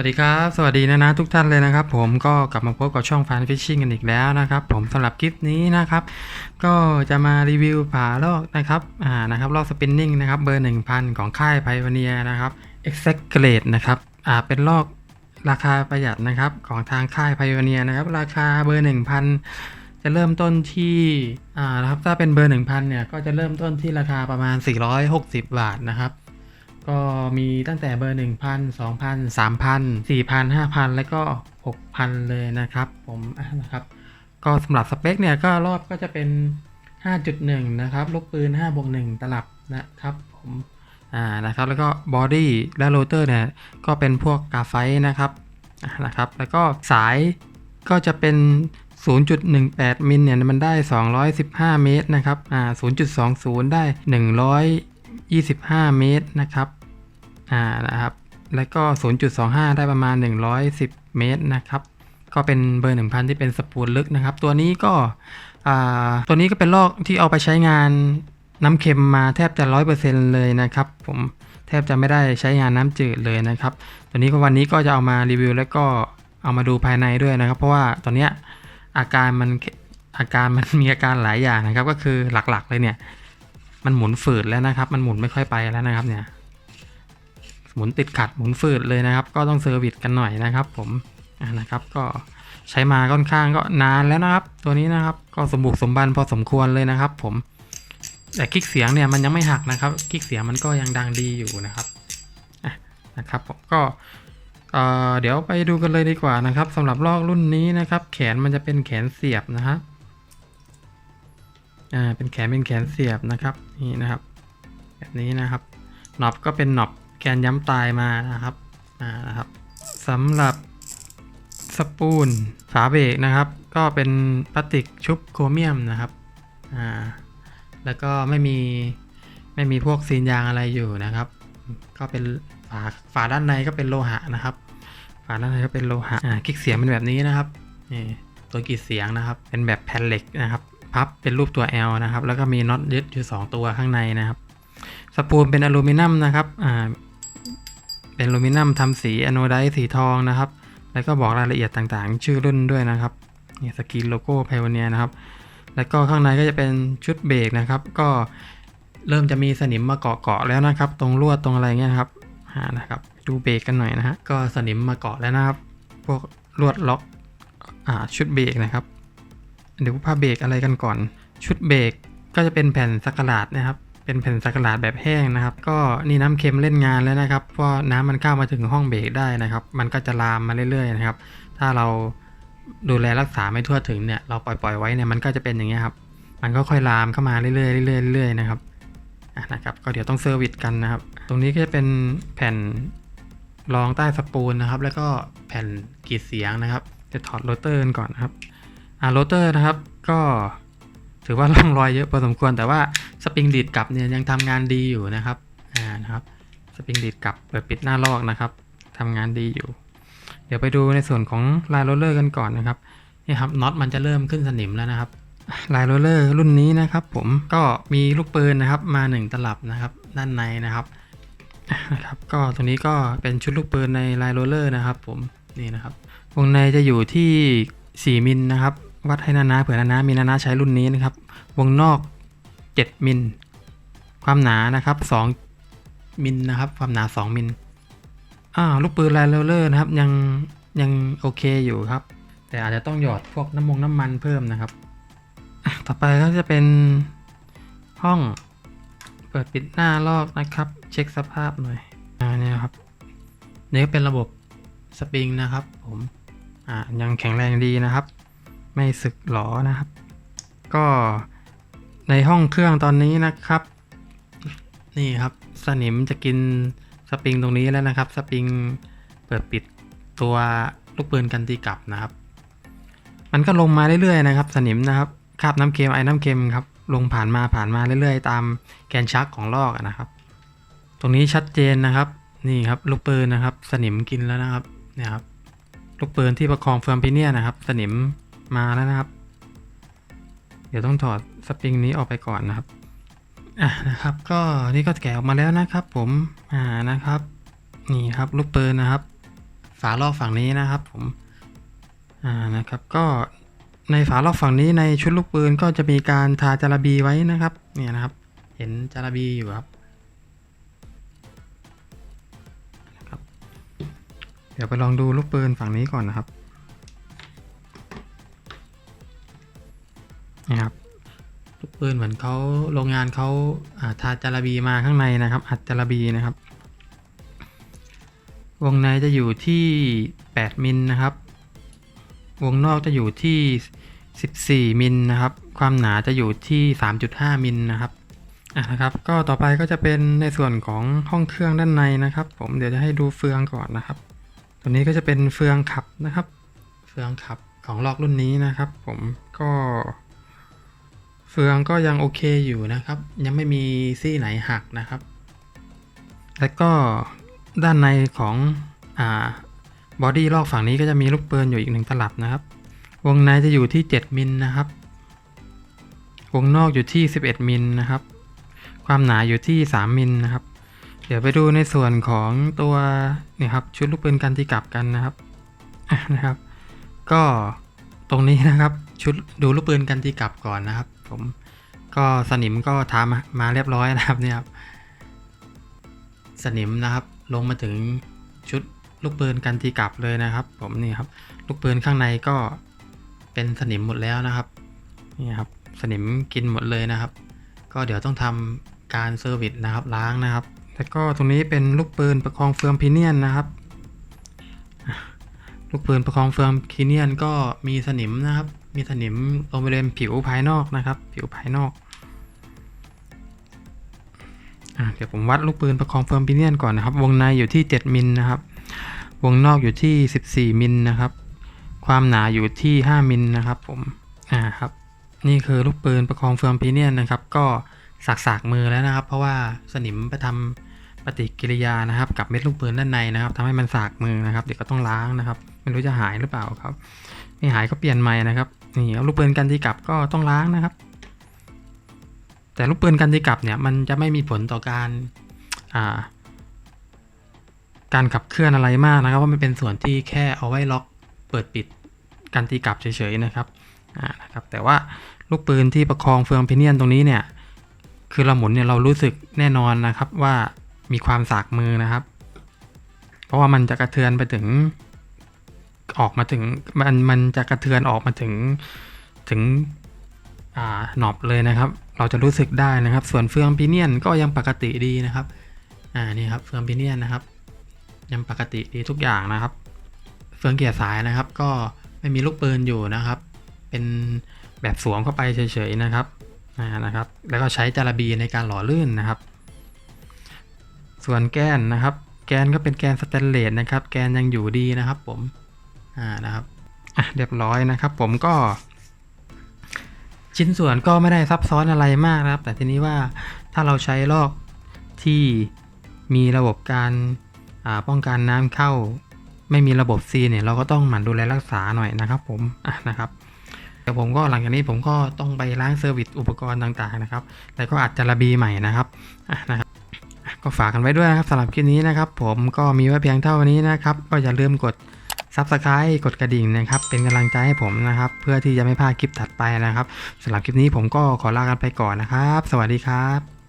วัสดีครับ สวัสดีนะนะทุกท่านเลยนะครับ ผมก็กลับมาพบกับช่องฟานฟิชชิ่งกันอีกแล้วนะครับ ผมสำหรับคลิปนี้นะครับ ก็จะมารีวิวผาลอกนะครับอ่านะครับลอกสปินนิ่งนะครับเบอร์ 1000 ของค่ายไพวเนียนะครับ e x a c r a t e นะครับอ่าเป็นลอกราคาประหยัดนะครับของทางค่ายไพวเนียนะครับ ราคาเบอร์ 1000 จะเริ่มต้นที่อ่านะครับถ้าเป็นเบอร์ 1000 เนี่ยก็จะเริ่มต้นที่ราคาประมาณ 460 บาทนะครับ ก็มีตั้งแต่เบอร์ 1,000 2,000 3,000 4,000 5,000 แล้วก็ 6,000 เลยนะครับ ผมอะนะครับ ก็สำหรับสเปคเนี่ยก็รอบก็จะเป็น 5.1 นะครับ ลูกปืน5บวก1ตลับนะครับผมอ่านะครับ แล้วก็บอดี้และโรเตอร์เนี่ย ก็เป็นพวกกาไฟนะครับนะครับ แล้วก็สายก็จะเป็น 0.18 มิลเนี่ย มันได้ 215 เมตรนะครับอ่า0.20 ได้ 25 เมตรนะครับ อ่า นะครับ แล้วก็ 0.25 ได้ประมาณ 110 เมตรนะครับ ก็เป็นเบอร์ 1000 ที่เป็นสปูลลึกนะครับ ตัวนี้ก็ อ่า ตัวนี้ก็เป็นลอกที่เอาไปใช้งานน้ำเค็มมาแทบจะ 100%เลยนะครับ ผมแทบจะไม่ได้ใช้งานน้ำจืดเลยนะครับ ตัวนี้ก็วันนี้ก็จะเอามารีวิว แล้วก็เอามาดูภายในด้วยนะครับ เพราะว่าตอนเนี้ยอาการมันอาการมันมีอาการหลายอย่างนะครับ ก็คือหลักๆเลยเนี่ย มันหมุนฝืดแล้วนะครับ มันหมุนไม่ค่อยไปแล้วนะครับเนี่ย หมุนติดขัดหมุนฝืดเลยนะครับ ก็ต้องเซอร์วิสกันหน่อยนะครับ ผมะนะครับ ก็ใช้มาค่อนข้างก็นานแล้วนะครับ ตัวนี้นะครับ ก็สมบุกสมบันพอสมควรเลยนะครับ ผม แต่คลิกเสียงเนี่ยมันยังไม่หักนะครับคลิกเสียงมันก็ยังดังดีอยู่นะครับนะครับผมก็เออเดี๋ยวไปดูกันเลยดีกว่านะครับสำหรับลอกรุ่นนี้นะครับ แขนมันจะเป็นแขนเสียบนะครับ อ่าเป็นแขนเป็นแขนเสียบนะครับนี่นะครับ แบบนี้นะครับหน็อปก็เป็นหน็อปแกนย้ำตายมานะครับอ่านะครับสำหรับสปูนฝาเบรกนะครับ ก็เป็นพลาสติกชุบโครเมียมนะครับอ่าแล้วก็ไม่มีไม่มีพวกซีนยางอะไรอยู่นะครับ ก็เป็นฝาฝาด้านในก็เป็นโลหะนะครับ ฝาด้านในก็เป็นโลหะอ่าคลิกเสียงเป็นแบบนี้นะครับนี่ตัวกีดเสียงนะครับ เป็นแบบแผ่นเหล็กนะครับ พับเป็นรูปตัว L นะครับ แล้วก็มีน็อตยึดอยู่ 2 ตัวข้างในนะครับ สปูลเป็นอลูมิเนียมนะครับ อ่า เป็นอลูมิเนียมทำสีอะโนไดซ์สีทองนะครับ แล้วก็บอกรายละเอียดต่างๆ ชื่อรุ่นด้วยนะครับนี่สกรีนโลโก้ไพวเนียนะครับ แล้วก็ข้างในก็จะเป็นชุดเบรกนะครับ ก็เริ่มจะมีสนิมมาเกาะเกาะแล้วนะครับ ตรงลวดตรงอะไรเงี้ยครับหานะครับดูเบรกกันหน่อยนะฮะ ก็สนิมมาเกาะแล้วนะครับ พวกลวดล็อกอ่าชุดเบรกนะครับ เดี๋ยวผ้าเบรกอะไรกันก่อน ชุดเบรกก็จะเป็นแผ่นสักหลาดนะครับ เป็นแผ่นสักหลาดแบบแห้งนะครับ ก็นี่น้ำเค็มเล่นงานแล้วนะครับ เพราะน้ำมันเข้ามาถึงห้องเบรกได้นะครับ มันก็จะลามมาเรื่อยๆนะครับ ถ้าเราดูแลรักษาไม่ทั่วถึงเนี่ยเราปล่อยปล่อยๆไว้เนี่ยมันก็จะเป็นอย่างเงี้ยครับ มันก็ค่อยลามเข้ามาเรื่อยๆเรื่อยๆเรื่อยๆนะครับะนะครับก็เดี๋ยวต้องเซอร์วิสกันนะครับ ตรงนี้ก็จะเป็นแผ่นรองใต้สปูลนะครับ แล้วก็แผ่นกรีดเสียงนะครับ จะถอดโรเตอร์กันก่อนนะครับ อ่าโรเตอร์นะครับก็ถือว่าร่องรอยเยอะพอสมควรแต่ว่าสปริงดีดกลับเนี่ยยังทำงานดีอยู่นะครับอ่านะครับสปริงดีดกลับเปิดปิดหน้าลอกนะครับทำงานดีอยู่ เดี๋ยวไปดูในส่วนของลายโรเลอร์กันก่อนนะครับนี่ครับน็อตมันจะเริ่มขึ้นสนิมแล้วนะครับลายโรเลอร์รุ่นนี้นะครับ ผมก็มีลูกปืนนะครับมา 1 ตลับนะครับด้านในนะครับนะครับก็ตรงนี้ก็เป็นชุดลูกปืนในลายโรเลอร์นะครับ ผมนี่นะครับวงในจะอยู่ที่ 4 มิลนะครับ วัดให้นานาเผื่อนานามีนานาใช้รุ่นนี้นะครับ วงนอก 7 มิล ความหนานะครับ 2 มิลนะครับ ความหนา 2 มิลอ่าลูกปืนลายโรลเลอร์นะครับ ยังยังโอเคอยู่ครับ แต่อาจจะต้องหยอดพวกน้ำมงน้ำมันเพิ่มนะครับ ต่อไปก็จะเป็นห้องเปิดปิดหน้าลอกนะครับ เช็คสภาพหน่อยอ่าเนี่ยครับนี่ก็เป็นระบบสปริงนะครับ ผมอ่ายังแข็งแรงดีนะครับ ไม่สึกหลอนะครับ ก็ในห้องเครื่องตอนนี้นะครับ นี่ครับสนิมจะกินสปริงตรงนี้แล้วนะครับ สปริงเปิดปิดตัวลูกปืนกันตีกลับนะครับ มันก็ลงมาเรื่อยๆนะครับ สนิมนะครับคาบน้ำเค็มไอ้น้ำเค็มครับลงผ่านมาผ่านมาเรื่อยๆ ตามแกนชักของลอกอนะครับ ตรงนี้ชัดเจนนะครับนี่ครับลูกปืนนะครับ สนิมกินแล้วนะครับเนี่ยครับลูกปืนที่ประคองเฟิร์มพิเนียนะครับ สนิม มาแล้วนะครับ เดี๋ยวต้องถอดสปริงนี้ออกไปก่อนนะครับอะนะครับ ก็นี่ก็แกะออกมาแล้วนะครับ ผมอ่านะครับ นี่ครับลูกปืนนะครับ ฝาลอกฝั่งนี้นะครับ ผมอ่านะครับก็ในฝาลอกฝั่งนี้ในชุดลูกปืนก็จะมีการทาจาระบีไว้นะครับ เนี่ยนะครับ เห็นจาระบีอยู่ครับเดี๋ยวไปลองดูลูกปืนฝั่งนี้ก่อนนะครับ นะครับลูกปืนเหมือนเขาโรงงานเขาอาทาจาระบีมาข้างในนะครับ อัดจาระบีนะครับ วงในจะอยู่ที่ 8 มิลนะครับ วงนอกจะอยู่ที่ 14 มิลนะครับ ความหนาจะอยู่ที่ 3.5 มิลนะครับอะนะครับ ก็ต่อไปก็จะเป็นในส่วนของห้องเครื่องด้านในนะครับ ผมเดี๋ยวจะให้ดูเฟืองก่อนนะครับ ตัวนี้ก็จะเป็นเฟืองขับนะครับ เฟืองขับของลอกรุ่นนี้นะครับ ผมก็ เฟืองก็ยังโอเคอยู่นะครับ ยังไม่มีซี่ไหนหักนะครับ แล้วก็ด้านในของอ่าบอดี้ลอกฝั่งนี้ก็จะมีลูกปืนอยู่อีกหนึ่งตลับนะครับ วงในจะอยู่ที่ 7 มิลนะครับ วงนอกอยู่ที่ 11 มิลนะครับ ความหนาอยู่ที่ 3 มิลนะครับ เดี๋ยวไปดูในส่วนของตัวเนี่ยครับชุดลูกปืนกันที่กลับกันนะครับนะครับ ก็ตรงนี้นะครับชุดดูลูกปืนกันที่กลับก่อนนะครับ ผม ก็สนิมก็ทามามาเรียบร้อยนะครับเนี่ยครับสนิมนะครับ ลงมาถึงชุดลูกปืนกันทีกลับเลยนะครับ ผมนี่ครับ ลูกปืนข้างในก็เป็นสนิมหมดแล้วนะครับนี่ครับสนิมกินหมดเลยนะครับ ก็เดี๋ยวต้องทำการเซอร์วิสนะครับล้างนะครับแล้วก็ตรงนี้เป็นลูกปืนประคองเฟืองพีเนียนนะครับ ลูกปืนประคองเฟืองพีเนียนก็มีสนิมนะครับ มีสนิมลงบริเวณผิวภายนอกนะครับ ผิวภายนอกอเดี๋ยวผมวัดลูกปืนประคองเฟิร์มพิเนียนก่อนนะครับ วงในอยู่ที่ 7 มิลนะครับ วงนอกอยู่ที่ 14 มิลนะครับ ความหนาอยู่ที่ 5 มิลนะครับ ผมอ่าครับ นี่คือลูกปืนประคองเฟิร์มพิเนียนนะครับ ก็สักสากมือแล้วนะครับ เพราะว่าสนิมไปทำปฏิกิริยานะครับ กับเม็ดลูกปืนด้านในนะครับทำให้มันสากมือนะครับ เดี๋ยวก็ต้องล้างนะครับ ไม่รู้จะหายหรือเปล่าครับ ไม่หายก็เปลี่ยนใหม่นะครับ นี่เอาลูกปืนกันที่กลับก็ต้องล้างนะครับ แต่ลูกปืนกันตีกลับเนี่ยมันจะไม่มีผลต่อการอ่าการขับเคลื่อนอะไรมากนะครับเพราะมันเป็นส่วนที่แค่เอาไว้ล็อกเปิดปิดกันตีกลับเฉยๆนะครับอ่านะครับ แต่ว่าลูกปืนที่ประคองเฟืองพิเนียนตรงนี้เนี่ยคือเราหมุนเนี่ยเรารู้สึกแน่นอนนะครับว่ามีความสากมือนะครับ เพราะว่ามันจะกระเทือนไปถึง ออกมาถึงมันมันจะกระเทือนออกมาถึงถึงอ่าหนอบเลยนะครับ เราจะรู้สึกได้นะครับ ส่วนเฟืองพิเนียนก็ยังปกติดีนะครับอ่านี่ครับเฟืองพิเนียนนะครับ ยังปกติดีทุกอย่างนะครับ เฟืองเกียร์สายนะครับ ก็ไม่มีลูกปืนอยู่นะครับ เป็นแบบสวมเข้าไปเฉยๆนะครับอ่านะครับ แล้วก็ใช้จาระบีในการหล่อลื่นนะครับ ส่วนแกนนะครับ แกนก็เป็นแกนสแตนเลสนะครับ แกนยังอยู่ดีนะครับผม อ่านะครับอะเรียบร้อยนะครับผมก็ ชิ้นส่วนก็ไม่ได้ซับซ้อนอะไรมากนะครับ แต่ทีนี้ว่าถ้าเราใช้ลอกที่มีระบบการป้องกันน้ำเข้า ไม่มีระบบซีเนี่ยเราก็ต้องหมั่นดูแลรักษาหน่อยนะครับ ผมอะนะครับเดี๋ยวผมก็หลังจากนี้ผมก็ต้องไปล้างเซอร์วิสอุปกรณ์ต่างๆนะครับแล้วก็อัดจาระบีใหม่นะครับอะนะครับก็ฝากกันไว้ด้วยนะครับสำหรับคลิปนี้นะครับ ผมก็มีไว้เพียงเท่านี้นะครับ ก็อย่าลืมกด Subscribe กดกระดิ่งนะครับ เป็นกำลังใจให้ผมนะครับ เพื่อที่จะไม่พลาดคลิปถัดไปนะครับสำหรับคลิปนี้ผมก็ขอลากันไปก่อนนะครับ สวัสดีครับ